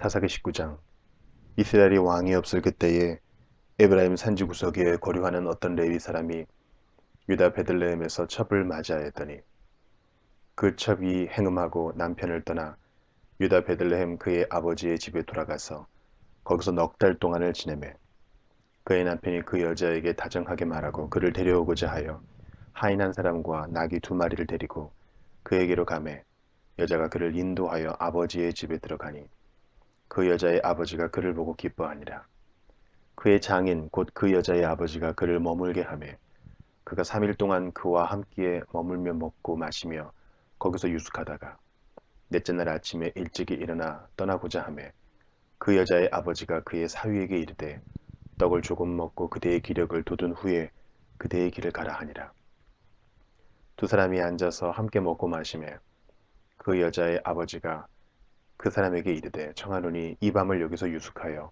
사사기 19장. 이스라엘이 왕이 없을 그때에 에브라임 산지 구석에 거류하는 어떤 레위 사람이 유다 베들레헴에서 첩을 맞이하 였더니 그 첩이 행음하고 남편을 떠나 유다 베들레헴 그의 아버지의 집에 돌아가서 거기서 넉 달 동안을 지내매 그의 남편이 그 여자에게 다정하게 말하고 그를 데려오고자 하여 하인한 사람과 나귀 두 마리를 데리고 그에게로 가매 여자가 그를 인도하여 아버지의 집에 들어가니 그 여자의 아버지가 그를 보고 기뻐하니라. 그의 장인 곧 그 여자의 아버지가 그를 머물게 하매 그가 3일 동안 그와 함께 머물며 먹고 마시며 거기서 유숙하다가 넷째 날 아침에 일찍이 일어나 떠나고자 하매 그 여자의 아버지가 그의 사위에게 이르되 떡을 조금 먹고 그대의 기력을 돋은 후에 그대의 길을 가라 하니라. 두 사람이 앉아서 함께 먹고 마시며 그 여자의 아버지가 그 사람에게 이르되 청하노니 이 밤을 여기서 유숙하여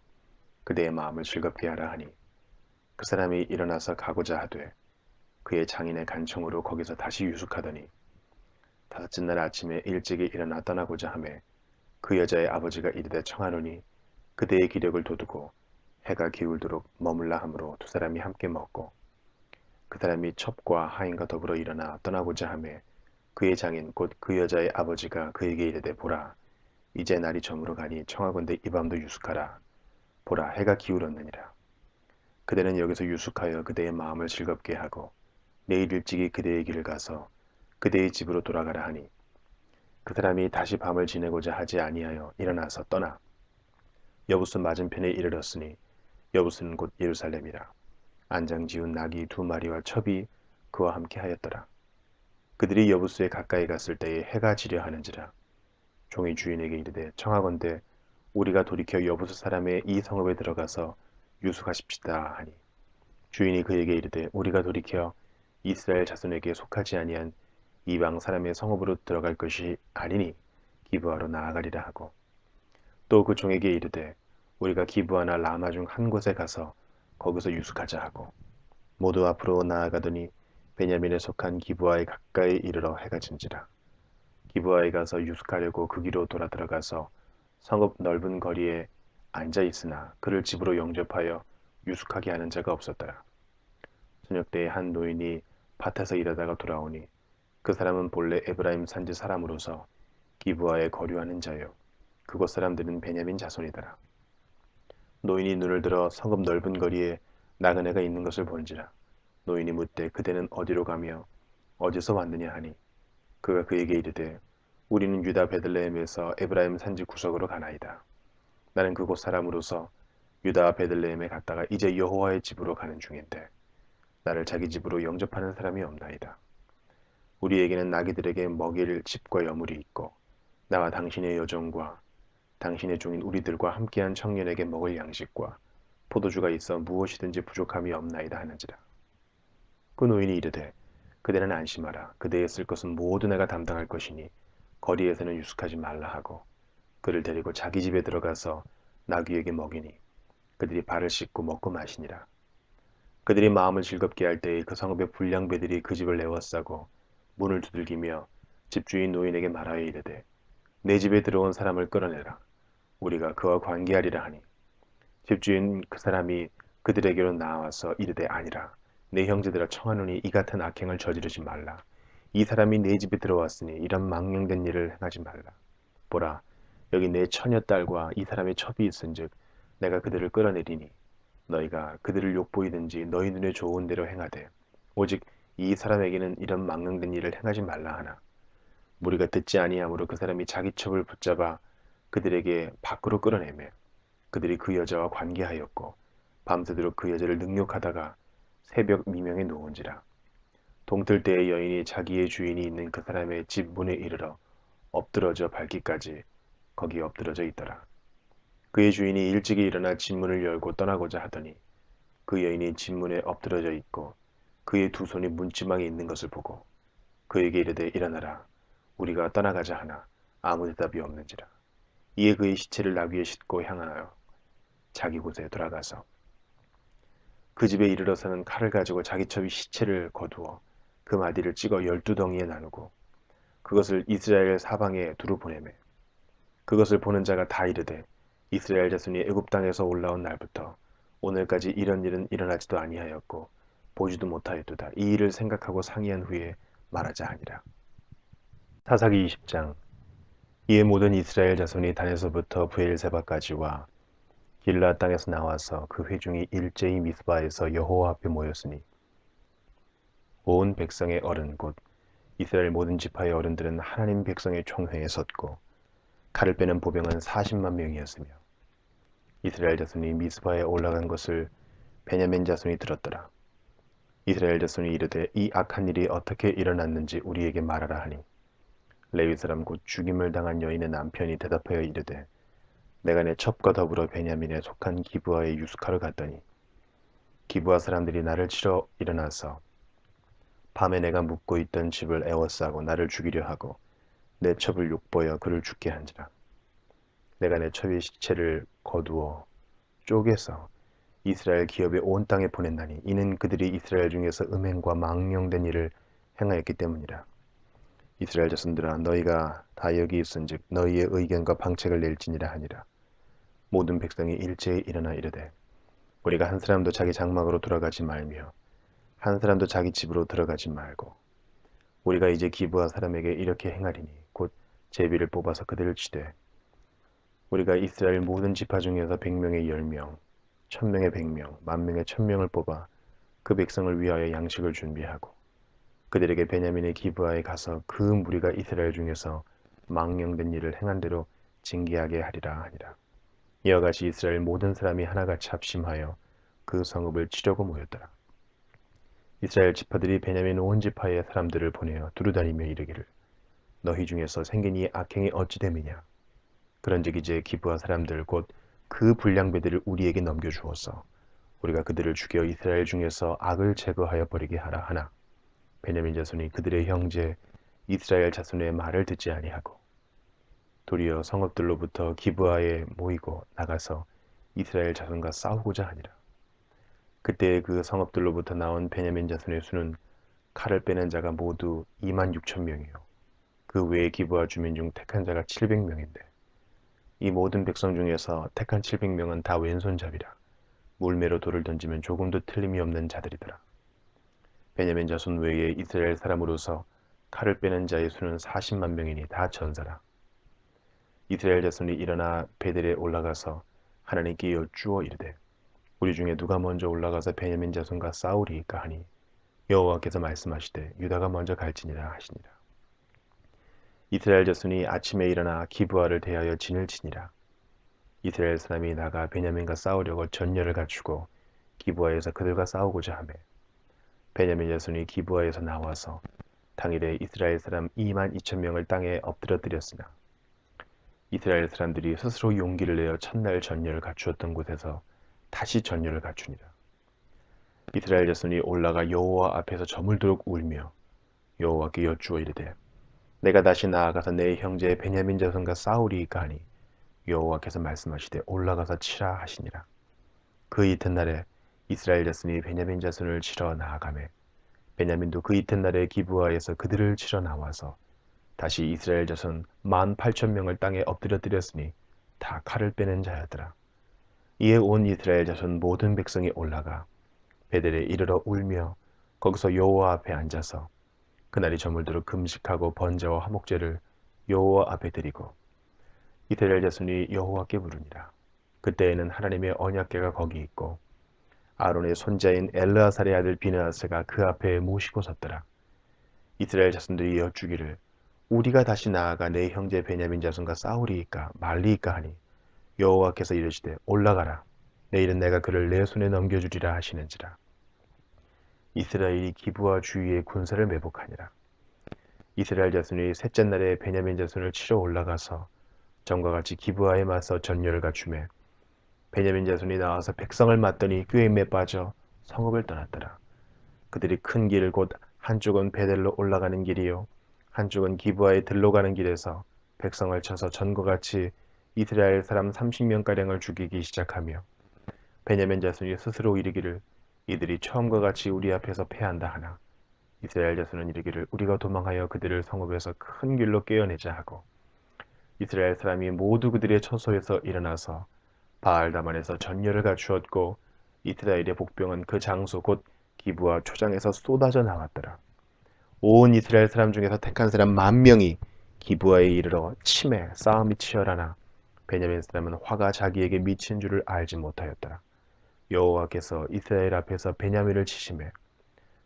그대의 마음을 즐겁게 하라 하니 그 사람이 일어나서 가고자 하되 그의 장인의 간청으로 거기서 다시 유숙하더니 다섯째 날 아침에 일찍이 일어나 떠나고자 하매 그 여자의 아버지가 이르되 청하노니 그대의 기력을 돋우고 해가 기울도록 머물라 하므로 두 사람이 함께 먹고 그 사람이 첩과 하인과 더불어 일어나 떠나고자 하매 그의 장인 곧 그 여자의 아버지가 그에게 이르되 보라 이제 날이 저물어 가니 청하건대 이 밤도 유숙하라. 보라 해가 기울었느니라. 그대는 여기서 유숙하여 그대의 마음을 즐겁게 하고 내일 일찍이 그대의 길을 가서 그대의 집으로 돌아가라 하니 그 사람이 다시 밤을 지내고자 하지 아니하여 일어나서 떠나 여부스 맞은편에 이르렀으니 여부스는 곧 예루살렘이라 안장 지운 낙이 두 마리와 첩이 그와 함께 하였더라 그들이 여부스에 가까이 갔을 때에 해가 지려 하는지라 종이 주인에게 이르되 청하건대 우리가 돌이켜 여부수 사람의 이 성읍에 들어가서 유숙하십시다 하니 주인이 그에게 이르되 우리가 돌이켜 이스라엘 자손에게 속하지 아니한 이방 사람의 성읍으로 들어갈 것이 아니니 기부하러 나아가리라 하고 또 그 종에게 이르되 우리가 기부하나 라마 중 한 곳에 가서 거기서 유숙하자 하고 모두 앞으로 나아가더니 베냐민에 속한 기부하에 가까이 이르러 해가 진지라 기부하에 가서 유숙하려고 그 길로 돌아 들어가서 성읍 넓은 거리에 앉아 있으나 그를 집으로 영접하여 유숙하게 하는 자가 없었더라. 저녁 때에 한 노인이 밭에서 일하다가 돌아오니 그 사람은 본래 에브라임 산지 사람으로서 기부하에 거류하는 자요. 그곳 사람들은 베냐민 자손이더라. 노인이 눈을 들어 성읍 넓은 거리에 나그네가 있는 것을 본지라. 노인이 묻되 그대는 어디로 가며 어디서 왔느냐 하니 그가 그에게 이르되 우리는 유다 베들레헴에서 에브라임 산지 구석으로 가나이다. 나는 그곳 사람으로서 유다 베들레헴에 갔다가 이제 여호와의 집으로 가는 중인데 나를 자기 집으로 영접하는 사람이 없나이다. 우리에게는 나귀들에게 먹일 집과 여물이 있고 나와 당신의 여종과 당신의 종인 우리들과 함께한 청년에게 먹을 양식과 포도주가 있어 무엇이든지 부족함이 없나이다 하는지라. 그 노인이 이르되 그대는 안심하라. 그대의 쓸 것은 모두 내가 담당할 것이니 거리에서는 유숙하지 말라 하고 그를 데리고 자기 집에 들어가서 나귀에게 먹이니 그들이 발을 씻고 먹고 마시니라. 그들이 마음을 즐겁게 할 때에 그 성읍의 불량배들이 그 집을 내워싸고 문을 두들기며 집주인 노인에게 말하여 이르되 내 집에 들어온 사람을 끌어내라. 우리가 그와 관계하리라 하니 집주인 그 사람이 그들에게로 나와서 이르되 아니라 내 형제들아 청하노니 이 같은 악행을 저지르지 말라. 이 사람이 내 집에 들어왔으니 이런 망령된 일을 행하지 말라. 보라, 여기 내 처녀 딸과 이 사람의 첩이 있은즉 내가 그들을 끌어내리니 너희가 그들을 욕보이든지 너희 눈에 좋은 대로 행하되 오직 이 사람에게는 이런 망령된 일을 행하지 말라 하나 무리가 듣지 아니하므로 그 사람이 자기 첩을 붙잡아 그들에게 밖으로 끌어내매 그들이 그 여자와 관계하였고 밤새도록 그 여자를 능욕하다가 새벽 미명에 놓은지라. 동틀 때의 여인이 자기의 주인이 있는 그 사람의 집 문에 이르러 엎드러져 밟기까지 거기 엎드러져 있더라. 그의 주인이 일찍이 일어나 집문을 열고 떠나고자 하더니 그 여인이 집문에 엎드러져 있고 그의 두 손이 문지방에 있는 것을 보고 그에게 이르되 일어나라. 우리가 떠나가자 하나 아무 대답이 없는지라. 이에 그의 시체를 나귀에 싣고 향하여 자기 곳에 돌아가서 그 집에 이르러서는 칼을 가지고 자기 첩이 시체를 거두어 그 마디를 찍어 열두 덩이에 나누고 그것을 이스라엘 사방에 두루 보내매 그것을 보는 자가 다 이르되 이스라엘 자손이 애굽 땅에서 올라온 날부터 오늘까지 이런 일은 일어나지도 아니하였고 보지도 못하였도다. 이 일을 생각하고 상의한 후에 말하자 하니라. 사사기 20장 이에 모든 이스라엘 자손이 단에서부터 부엘세바까지와 길라 땅에서 나와서 그 회중이 일제히 미스바에서 여호와 앞에 모였으니 온 백성의 어른 곧 이스라엘 모든 지파의 어른들은 하나님 백성의 총회에 섰고 칼을 빼는 보병은 40만 명이었으며 이스라엘 자손이 미스바에 올라간 것을 베냐민 자손이 들었더라. 이스라엘 자손이 이르되 이 악한 일이 어떻게 일어났는지 우리에게 말하라 하니 레위 사람 곧 죽임을 당한 여인의 남편이 대답하여 이르되 내가 내 첩과 더불어 베냐민에 속한 기브아의 유스카를 갔더니 기브아 사람들이 나를 치러 일어나서 밤에 내가 묵고 있던 집을 에워싸고 나를 죽이려 하고 내 첩을 욕보여 그를 죽게 한지라 내가 내 첩의 시체를 거두어 쪼개서 이스라엘 기업의 온 땅에 보냈나니 이는 그들이 이스라엘 중에서 음행과 망령된 일을 행하였기 때문이라. 이스라엘 자손들아 너희가 다 여기 있은즉 너희의 의견과 방책을 낼지니라 하니라. 모든 백성이 일제히 일어나 이르되 우리가 한 사람도 자기 장막으로 돌아가지 말며 한 사람도 자기 집으로 들어가지 말고 우리가 이제 기부한 사람에게 이렇게 행하리니 곧 제비를 뽑아서 그들을 치되 우리가 이스라엘 모든 지파 중에서 백명의 열명 천명의 백명, 만명의 천명을 뽑아 그 백성을 위하여 양식을 준비하고 그들에게 베냐민의 기브아에 가서 그 무리가 이스라엘 중에서 망령된 일을 행한 대로 징계하게 하리라 하니라. 이와 같이 이스라엘 모든 사람이 하나같이 합심하여 그 성읍을 치려고 모였더라. 이스라엘 지파들이 베냐민 온 지파의 사람들을 보내어 두루다니며 이르기를 너희 중에서 생긴 이 악행이 어찌 됨이냐 그런즉 이제 기부한 사람들 곧 그 불량배들을 우리에게 넘겨주어서 우리가 그들을 죽여 이스라엘 중에서 악을 제거하여 버리게 하라 하나 베냐민 자손이 그들의 형제 이스라엘 자손의 말을 듣지 아니하고 도리어 성읍들로부터 기브아에 모이고 나가서 이스라엘 자손과 싸우고자 하니라. 그때 그 성읍들로부터 나온 베냐민 자손의 수는 칼을 빼는 자가 모두 2만 6천 명이요. 그 외에 기부아 주민 중 택한 자가 700명인데 이 모든 백성 중에서 택한 700명은 다 왼손잡이라 물매로 돌을 던지면 조금도 틀림이 없는 자들이더라. 베냐민 자손 외에 이스라엘 사람으로서 칼을 빼는 자의 수는 40만 명이니 다 전사라. 이스라엘 자손이 일어나 베델에 올라가서 하나님께 여쭈어 이르되 우리 중에 누가 먼저 올라가서 베냐민 자손과 싸우리이까 하니 여호와께서 말씀하시되 유다가 먼저 갈지니라 하시니라. 이스라엘 자손이 아침에 일어나 기브아를 대하여 진을 치니라. 이스라엘 사람이 나가 베냐민과 싸우려고 전열을 갖추고 기브아에서 그들과 싸우고자 하매 베냐민 자손이 기브아에서 나와서 당일에 이스라엘 사람 2만 2천 명을 땅에 엎드려뜨렸으나 이스라엘 사람들이 스스로 용기를 내어 첫날 전열을 갖추었던 곳에서 다시 전열을 갖추니라. 이스라엘 자손이 올라가 여호와 앞에서 저물도록 울며 여호와께 여쭈어 이르되 내가 다시 나아가서 내 형제 베냐민 자손과 싸우리이까 하니 여호와께서 말씀하시되 올라가서 치라 하시니라. 그 이튿날에 이스라엘 자손이 베냐민 자손을 치러 나아가매 베냐민도 그 이튿날에 기부하에서 그들을 치러 나와서 다시 이스라엘 자손 만 팔천 명을 땅에 엎드려뜨렸으니 다 칼을 빼는 자였더라. 이에 온 이스라엘 자손 모든 백성이 올라가 베델에 이르러 울며 거기서 여호와 앞에 앉아서 그날이 저물도록 금식하고 번제와 화목제를 여호와 앞에 드리고 이스라엘 자손이 여호와께 부르니라. 그때에는 하나님의 언약궤가 거기 있고 아론의 손자인 엘르아살의 아들 비느하스가 그 앞에 모시고 섰더라. 이스라엘 자손들이 여쭈기를 우리가 다시 나아가 내 형제 베냐민 자손과 싸우리이까 말리이까 하니 여호와께서 이르시되 올라가라. 내일은 내가 그를 내 손에 넘겨주리라 하시는지라. 이스라엘이 기부와 주위의 군사를 매복하니라. 이스라엘 자손이 셋째 날에 베냐민 자손을 치러 올라가서 전과 같이 기부하에 맞서 전열을 갖추매 베냐민 자손이 나와서 백성을 맞더니 꾀임에 빠져 성읍을 떠났더라. 그들이 큰 길을 곧 한쪽은 베델로 올라가는 길이요 한쪽은 기부하에 들러 가는 길에서 백성을 쳐서 전과 같이 이스라엘 사람 30명가량을 죽이기 시작하며 베냐민 자손이 스스로 이르기를 이들이 처음과 같이 우리 앞에서 패한다 하나 이스라엘 자손은 이르기를 우리가 도망하여 그들을 성읍에서 큰 길로 깨어내자 하고 이스라엘 사람이 모두 그들의 처소에서 일어나서 바알다만에서 전열을 갖추었고 이스라엘의 복병은 그 장소 곧 기부와 초장에서 쏟아져 나왔더라. 온 이스라엘 사람 중에서 택한 사람 만 명이 기부하에 이르러 침에 싸움이 치열하나 베냐민 사람은 화가 자기에게 미친 줄을 알지 못하였더라. 여호와께서 이스라엘 앞에서 베냐민을 치심해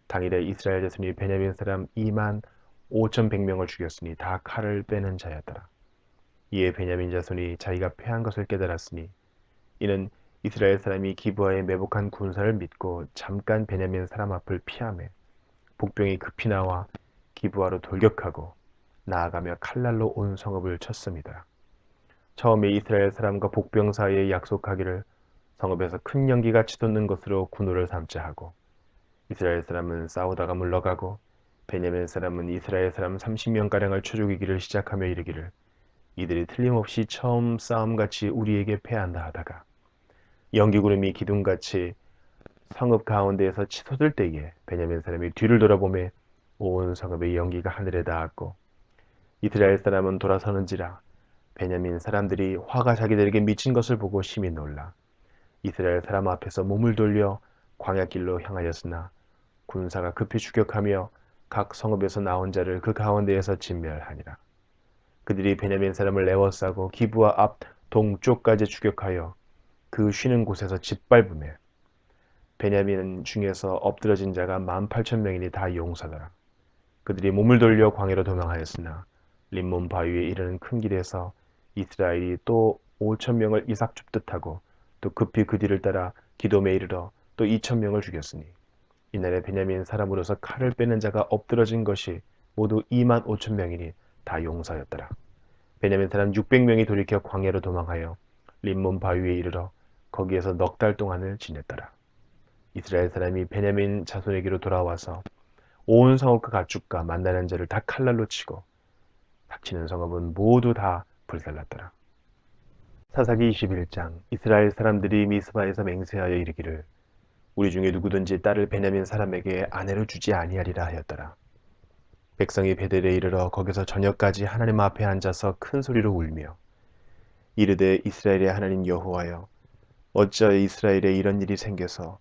당일에 이스라엘 자손이 베냐민 사람 2만 5천 100명을 죽였으니 다 칼을 빼는 자였더라. 이에 베냐민 자손이 자기가 패한 것을 깨달았으니 이는 이스라엘 사람이 기부하에 매복한 군사를 믿고 잠깐 베냐민 사람 앞을 피함에 복병이 급히 나와 기부하로 돌격하고 나아가며 칼날로 온 성읍을 쳤습니다. 처음에 이스라엘 사람과 복병 사이에 약속하기를 성읍에서 큰 연기가 치솟는 것으로 군호를 삼자 하고 이스라엘 사람은 싸우다가 물러가고 베냐민 사람은 이스라엘 사람 30명가량을 쳐 죽이기를 시작하며 이르기를 이들이 틀림없이 처음 싸움같이 우리에게 패한다 하다가 연기구름이 기둥같이 성읍 가운데에서 치솟을 때에 베냐민 사람이 뒤를 돌아보매 온 성읍의 연기가 하늘에 닿았고 이스라엘 사람은 돌아서는지라 베냐민 사람들이 화가 자기들에게 미친 것을 보고 심히 놀라 이스라엘 사람 앞에서 몸을 돌려 광야길로 향하였으나 군사가 급히 추격하며 각 성읍에서 나온 자를 그 가운데에서 진멸하니라. 그들이 베냐민 사람을 내워싸고 기부와 앞 동쪽까지 추격하여 그 쉬는 곳에서 짓밟음에 베냐민 중에서 엎드러진 자가 만 팔천 명이니 다 용사더라. 그들이 몸을 돌려 광야로 도망하였으나 림몬 바위에 이르는 큰 길에서 이스라엘이 또 5천 명을 이삭 줍듯 하고 또 급히 그 뒤를 따라 기돔에 이르러 또 2천 명을 죽였으니 이날에 베냐민 사람으로서 칼을 빼는 자가 엎드러진 것이 모두 2만 5천 명이니 다 용사였더라. 베냐민 사람 600명이 돌이켜 광야로 도망하여 림몬 바위에 이르러 거기에서 넉 달 동안을 지냈더라. 이스라엘 사람이 베냐민 자손에게로 돌아와서 온 성읍과 가축과 만나는 자를 다 칼날로 치고 닥치는 성읍은 모두 다 불살랐더라. 사사기 21장 이스라엘 사람들이 미스바에서 맹세하여 이르기를 우리 중에 누구든지 딸을 베냐민 사람에게 아내로 주지 아니하리라 하였더라. 백성이 베델에 이르러 거기서 저녁까지 하나님 앞에 앉아서 큰 소리로 울며 이르되 이스라엘의 하나님 여호와여 어찌하여 이스라엘에 이런 일이 생겨서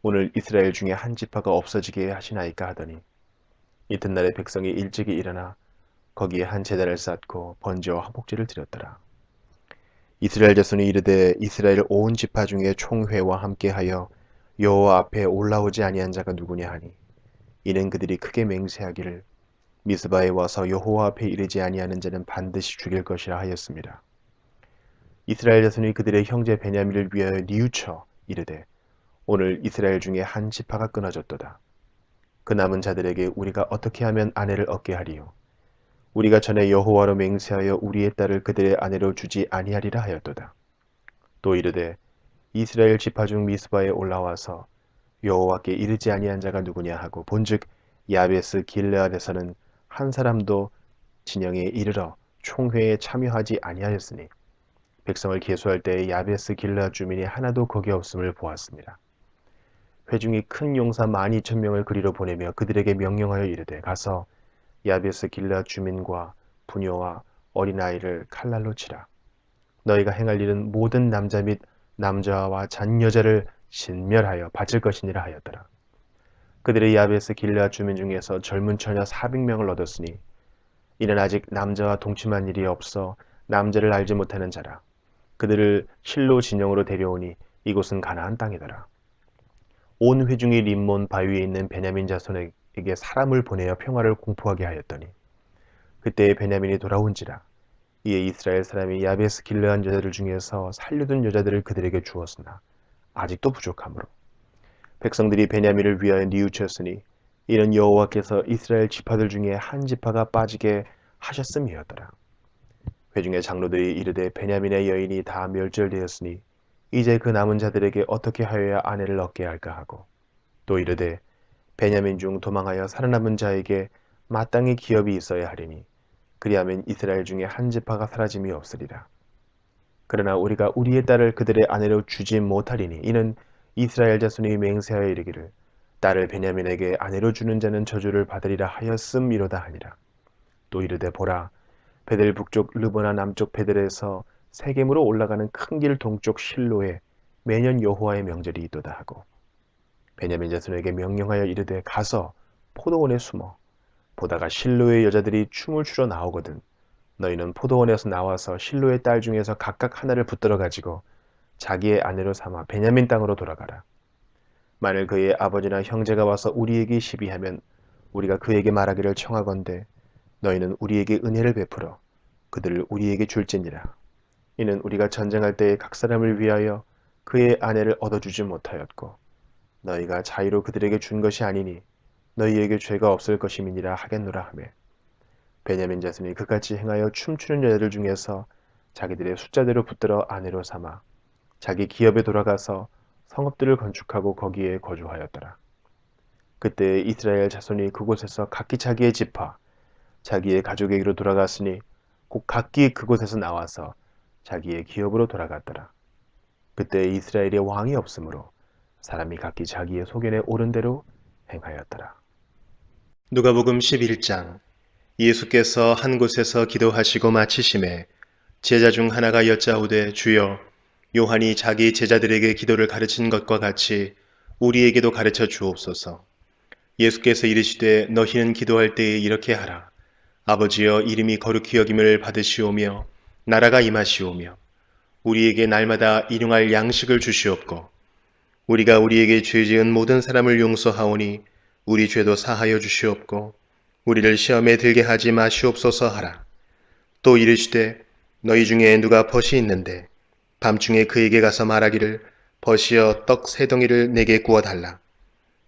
오늘 이스라엘 중에 한 지파가 없어지게 하시나이까 하더니 이튿날에 백성이 일찍이 일어나 거기에 한 제단을 쌓고 번제와 화목제를 드렸더라. 이스라엘 자손이 이르되 이스라엘 온 지파 중에 총회와 함께하여 여호와 앞에 올라오지 아니한 자가 누구냐 하니 이는 그들이 크게 맹세하기를 미스바에 와서 여호와 앞에 이르지 아니하는 자는 반드시 죽일 것이라 하였습니다. 이스라엘 자손이 그들의 형제 베냐민을 위하여 뉘우쳐 이르되 오늘 이스라엘 중에 한 지파가 끊어졌도다. 그 남은 자들에게 우리가 어떻게 하면 아내를 얻게 하리요? 우리가 전에 여호와로 맹세하여 우리의 딸을 그들의 아내로 주지 아니하리라 하였도다. 또 이르되 이스라엘 지파 중 미스바에 올라와서 여호와께 이르지 아니한 자가 누구냐 하고 본즉 야베스 길레아에서는 한 사람도 진영에 이르러 총회에 참여하지 아니하였으니 백성을 계수할 때에 야베스 길레아 주민이 하나도 거기 없음을 보았습니다. 회중이 큰 용사 만 이천 명을 그리로 보내며 그들에게 명령하여 이르되 가서 야베스 길라 주민과 부녀와 어린아이를 칼날로 치라. 너희가 행할 일은 모든 남자 및 남자와 잔여자를 신멸하여 바칠 것이니라 하였더라. 그들의 야베스 길라 주민 중에서 젊은 처녀 400명을 얻었으니 이는 아직 남자와 동침한 일이 없어 남자를 알지 못하는 자라. 그들을 실로 진영으로 데려오니 이곳은 가나안 땅이더라. 온 회중이 림몬 바위에 있는 베냐민 자손에게 사람을 보내어 평화를 공포하게 하였더니 그때에 베냐민이 돌아온지라 이에 이스라엘 사람이 야베스 길르한 여자들 중에서 살려둔 여자들을 그들에게 주었으나 아직도 부족하므로 백성들이 베냐민을 위하여 뉘우쳤으니 이는 여호와께서 이스라엘 지파들 중에 한 지파가 빠지게 하셨음이었더라. 회중의 장로들이 이르되 베냐민의 여인이 다 멸절되었으니 이제 그 남은 자들에게 어떻게 하여야 아내를 얻게 할까 하고 또 이르되 베냐민 중 도망하여 살아남은 자에게 마땅히 기업이 있어야 하리니 그리하면 이스라엘 중에 한 지파가 사라짐이 없으리라. 그러나 우리가 우리의 딸을 그들의 아내로 주지 못하리니 이는 이스라엘 자손이 맹세하여 이르기를 딸을 베냐민에게 아내로 주는 자는 저주를 받으리라 하였음이로다 하니라. 또 이르되 보라 베델 북쪽 르보나 남쪽 베델에서 세겜으로 올라가는 큰 길 동쪽 실로에 매년 여호와의 명절이 있도다 하고 베냐민 자손에게 명령하여 이르되 가서 포도원에 숨어 보다가 실로의 여자들이 춤을 추러 나오거든 너희는 포도원에서 나와서 실로의 딸 중에서 각각 하나를 붙들어 가지고 자기의 아내로 삼아 베냐민 땅으로 돌아가라. 만일 그의 아버지나 형제가 와서 우리에게 시비하면 우리가 그에게 말하기를 청하건대 너희는 우리에게 은혜를 베풀어 그들을 우리에게 줄지니라. 이는 우리가 전쟁할 때에 각 사람을 위하여 그의 아내를 얻어주지 못하였고 너희가 자유로 그들에게 준 것이 아니니 너희에게 죄가 없을 것임이니라 하겠노라 하며 베냐민 자손이 그같이 행하여 춤추는 여자들 중에서 자기들의 숫자대로 붙들어 아내로 삼아 자기 기업에 돌아가서 성읍들을 건축하고 거기에 거주하였더라. 그때 이스라엘 자손이 그곳에서 각기 자기의 집화, 자기의 가족에게로 돌아갔으니 곧 각기 그곳에서 나와서 자기의 기업으로 돌아갔더라. 그때 이스라엘의 왕이 없으므로 사람이 각기 자기의 소견에 오른 대로 행하였더라. 누가복음 11장 예수께서 한 곳에서 기도하시고 마치심에 제자 중 하나가 여짜오되 주여 요한이 자기 제자들에게 기도를 가르친 것과 같이 우리에게도 가르쳐 주옵소서. 예수께서 이르시되 너희는 기도할 때에 이렇게 하라. 아버지여 이름이 거룩히 여김을 받으시오며 나라가 임하시오며 우리에게 날마다 일용할 양식을 주시옵고 우리가 우리에게 죄 지은 모든 사람을 용서하오니 우리 죄도 사하여 주시옵고 우리를 시험에 들게 하지 마시옵소서 하라. 또 이르시되 너희 중에 누가 벗이 있는데 밤중에 그에게 가서 말하기를 벗이여 떡 세 덩이를 내게 구워 달라.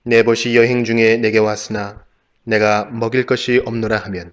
내 벗이 여행 중에 내게 왔으나 내가 먹일 것이 없노라 하면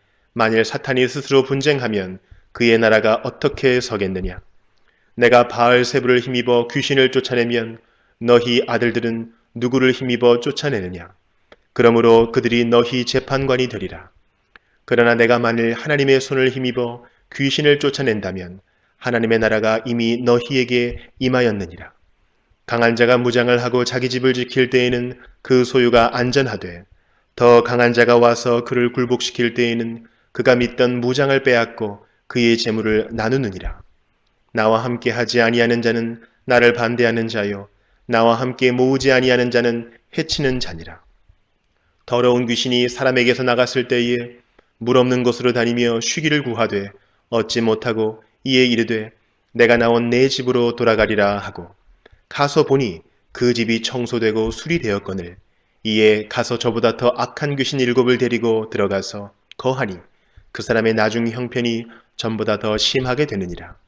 만일 사탄이 스스로 분쟁하면 그의 나라가 어떻게 서겠느냐. 내가 바알 세부를 힘입어 귀신을 쫓아내면 너희 아들들은 누구를 힘입어 쫓아내느냐. 그러므로 그들이 너희 재판관이 되리라. 그러나 내가 만일 하나님의 손을 힘입어 귀신을 쫓아낸다면 하나님의 나라가 이미 너희에게 임하였느니라. 강한 자가 무장을 하고 자기 집을 지킬 때에는 그 소유가 안전하되 더 강한 자가 와서 그를 굴복시킬 때에는 그가 믿던 무장을 빼앗고 그의 재물을 나누느니라. 나와 함께 하지 아니하는 자는 나를 반대하는 자요 나와 함께 모으지 아니하는 자는 해치는 자니라. 더러운 귀신이 사람에게서 나갔을 때에 물 없는 곳으로 다니며 쉬기를 구하되 얻지 못하고 이에 이르되 내가 나온 내 집으로 돌아가리라 하고 가서 보니 그 집이 청소되고 수리되었거늘 이에 가서 저보다 더 악한 귀신 일곱을 데리고 들어가서 거하니 그 사람의 나중 형편이 전보다 더 심하게 되느니라.